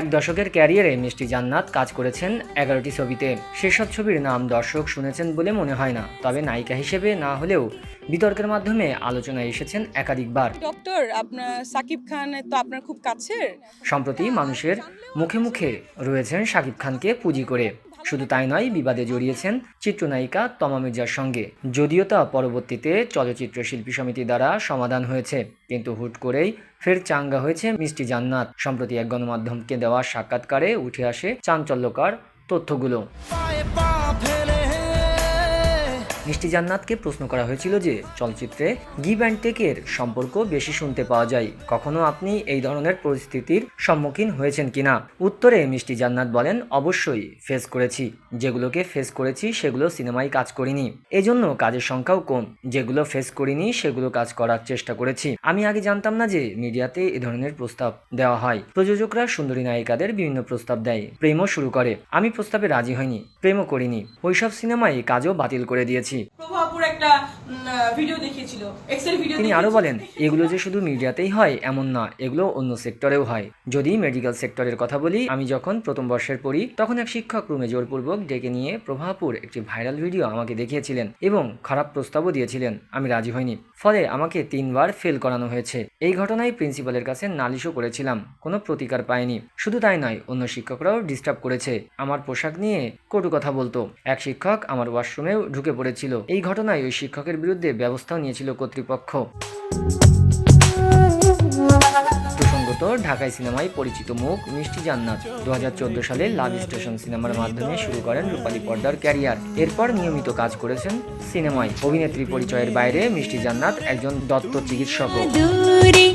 এক দশকের ক্যারিয়ারে মিষ্টি জান্নাত কাজ করেছেন এগারোটি ছবিতে। সেসব ছবির নাম দর্শক শুনেছেন বলে মনে হয় না। তবে নায়িকা হিসেবে না হলেও বিতর্কের মাধ্যমে আলোচনায় এসেছেন একাধিকবার। ডক্টর আপনার সাকিব খান তো আপনার খুব কাছের। সম্প্রতি মানুষের মুখে মুখে রয়েছেন সাকিব খানকে পুঁজি করে। শুধু তাই নয়, বিবাদে জড়িয়েছেন চিত্রনায়িকা তমা মির্জার সঙ্গে। যদিও তা পরবর্তীতে চলচ্চিত্র শিল্পী সমিতি দ্বারা সমাধান হয়েছে, কিন্তু হুট করেই ফের চাঙ্গা হয়েছে মিষ্টি জান্নাত। সম্প্রতি এক গণমাধ্যমকে দেওয়া সাক্ষাৎকারে উঠে আসে চাঞ্চল্যকার তথ্যগুলো। মিষ্টি জান্নাতকে প্রশ্ন করা হয়েছিল যে চলচ্চিত্রে গিভ অ্যান্ড টেকের সম্পর্ক বেশি শুনতে পাওয়া যায়। কখনো আপনি এই ধরনের পরিস্থিতির সম্মুখীন হয়েছেন কিনা? উত্তরে মিষ্টি জান্নাত বলেন, অবশ্যই ফেস করেছি। যেগুলোকে ফেস করেছি সেগুলো সিনেমায় কাজ করিনি। এজন্য কাজের সংখ্যাও কম। যেগুলো ফেস করিনি সেগুলো কাজ করার চেষ্টা করেছি। আমি আগে জানতাম না যে মিডিয়াতে এ ধরনের প্রস্তাব দেওয়া হয়। প্রযোজকরা সুন্দরী নায়িকাদের বিভিন্ন প্রস্তাব দেয়। প্রেমও শুরু করে। আমি প্রস্তাবে রাজি হইনি, প্রেমও করিনি। ওইসব সিনেমায় কাজও বাতিল করে দিয়েছি। প্রভাবপুর একটা ভিডিও দেখিয়েছিল এক্সেল ভিডিও তিনি আরও বলেন এগুলো যে শুধু মিডিয়াতেই হয় এমন না এগুলো অন্য সেক্টরেও হয়। যদি মেডিকেল সেক্টরের কথা বলি আমি যখন প্রথম বর্ষের পড়ি তখন এক শিক্ষক রুমে জোরপূর্বক ডেকে নিয়ে প্রভাপুর একটি ভাইরাল ভিডিও আমাকে দেখিয়েছিলেন এবং খারাপ প্রস্তাবও দিয়েছিলেন। আমি রাজি হইনি। ফলে আমাকে তিনবার ফেল করানো হয়েছে। এই ঘটনায় প্রিন্সিপালের কাছে নালিশও করেছিলাম। কোনো প্রতিকার পাইনি। শুধু তাই নয় অন্য শিক্ষকরাও ডিস্টার্ব করেছে। আমার পোশাক নিয়ে কটু কথা বলতো। এক শিক্ষক আমার ওয়াশরুমেও ঢুকে পড়েছিল। এই ঘটনায় ওই শিক্ষকের বিরুদ্ধে ব্যবস্থাও নিয়েছিল কর্তৃপক্ষ। প্রসঙ্গত ঢাকাই সিনেমায় পরিচিত মুখ মিষ্টি জান্নাত। দু হাজার চোদ্দ সালে লাভ স্টেশন সিনেমার মাধ্যমে শুরু করেন রূপালী পর্দার ক্যারিয়ার। এরপর নিয়মিত কাজ করেছেন সিনেমায়। অভিনেত্রী পরিচয়ের বাইরে মিষ্টি জান্নাত একজন দত্ত চিকিৎসকও দূরে